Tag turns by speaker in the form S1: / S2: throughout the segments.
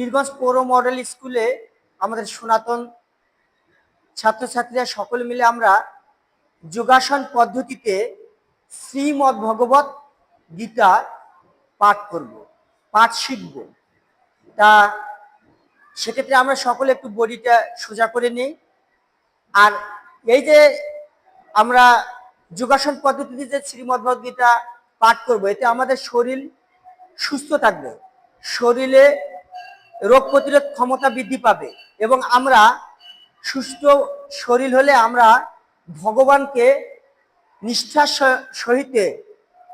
S1: পীরগঞ্জ পৌর মডেল স্কুলে আমাদের সনাতন ছাত্রছাত্রীরা সকলে মিলে আমরা যোগাসন পদ্ধতিতে শ্রীমদ ভগবত গীতা পাঠ করব, পাঠ শিখব। তা সেক্ষেত্রে আমরা সকলে একটু বডিটা সোজা করে নিই। আর এই যে আমরা যোগাসন পদ্ধতিতে যে শ্রীমদ গীতা পাঠ করব, এতে আমাদের শরীর সুস্থ থাকবে। শরীরে রোগ প্রতিরোধ ক্ষমতা বৃদ্ধি পাবে এবং আমরা সুস্থ শরীর হলে আমরা ভগবানকে নিষ্ঠার সহ- সহিতে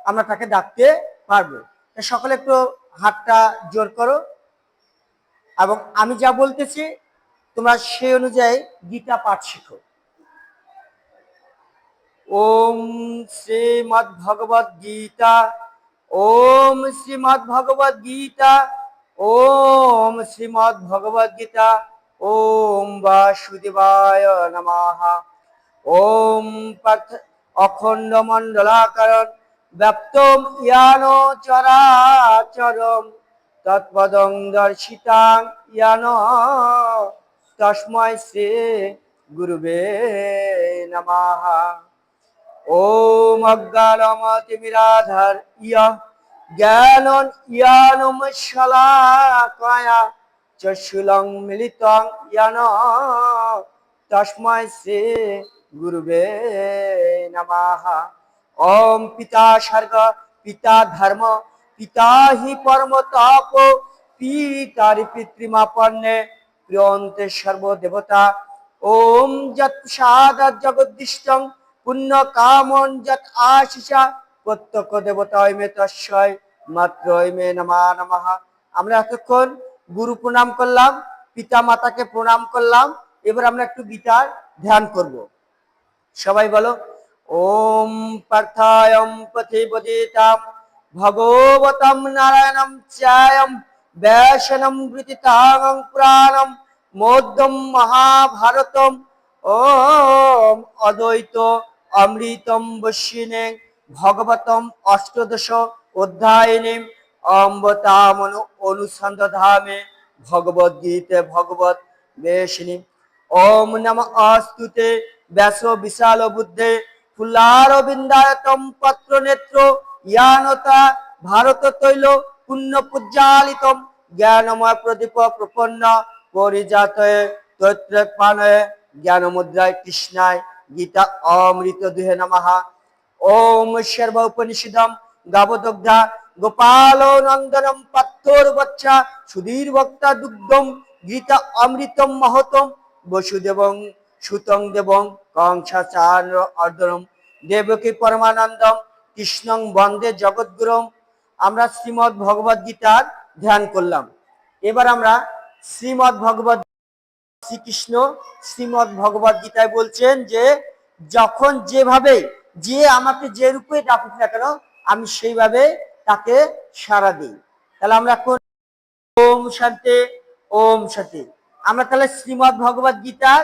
S1: আমরা তাকে ডাকতে পারব। সকলে একটু হাতটা জোর করো। এবং আমি যা বলতেছি, তোমরা সেই অনুযায়ী গীতা পাঠ শিখো। ওম শ্রীমদ ভগবদ গীতা ওম শ্রীমদ ভগবদ গীতা ওম শ্রীমদ ভগবদ গীতা ওম বাসুদেবায় নমঃ ওম পার্থ অখণ্ড মণ্ডলাকারণ ব্যপ্তম ইয়ানো চরাচরম তৎপদং দর্শিতাং ইয়ান তস্মৈ শ্রী গুরুবে নমঃ ওম অজ্ঞানমতিমিরাধার ইয় জ্ঞানন ইয়ানম শলাকয়া চশুলং মিলিতং ইয়ান। তস্মৈ শ্রী গুরুবে নমঃ। ওম পিতা স্বর্গ, পিতা ধর্ম, পিতা হি পরম তপ, পিতারি পিতৃমাপন্নে প্রিয়ন্তে সর্বদেবতা। ওম যৎ সাদা জগদ্দিষ্টং পুণ্য কামন যৎ আশিসা প্রত্যক্ষ দেবতা মে তস্যয় মাত্র মে নমা নমঃ। আমরা এতক্ষণ গুরু প্রণাম করলাম পিতা মাতাকে প্রণাম করলাম, এবার আমরা একটু গীতার ধ্যান করব। সবাই বলো, ওম পার্থায়ম পথিপতিতাম ভগবতম নারায়ণম চায়ম, ব্যাসনম গৃতিতাং পুরাণম মোদ্যম মহাভারতম, ওম অদ্বৈত অমৃতম বস্যিনে ভগবতম অষ্টদশ অধ্যায়িনী অম্বতামনু অনুসন্ধধামে ভগবদ্গীতে ভগবত বেশিনী ওম নম আস্তুতে ব্যাস বিশাল বুদ্ধে ফুল্লার বিন্দায়তম পত্র নেত্র ইয়ানতা ভারত তৈল পুণ্য পূজ্জালিতম জ্ঞানময় প্রদীপ প্রপন্ন পরিজাতয়ে তৈত্র পানয়ে জ্ঞান মুদ্রায় কৃষ্ণায় গীতা অমৃত দুহে নমঃ। ওম সর্ব উপনিষদম গাবদগ্ধা গোপাল নন্দনম পাত্তর বচ্চা সুধীর বক্তা দুগ্ধম গীতা অমৃতম মহতম বসুদেবং সুতং দেবং কংসাচার অর্ধনম দেবকী পরমানন্দম কৃষ্ণং বন্দে জগৎগুরম আমরা শ্রীমদ ভগবদ গীতার ধ্যান করলাম। এবার আমরা শ্রীমদ ভগবদ শ্রীকৃষ্ণ শ্রীমদ ভগবদ গীতায় বলছেন যে যখন যেভাবে যে আমাকে যে রূপে ডাকুক না কেন, আমি সেইভাবে তাকে সারা দিই। তাহলে আমরা ওম শান্তি ওম শান্তি। আমরা তাহলে শ্রীমদ ভগবত গীতার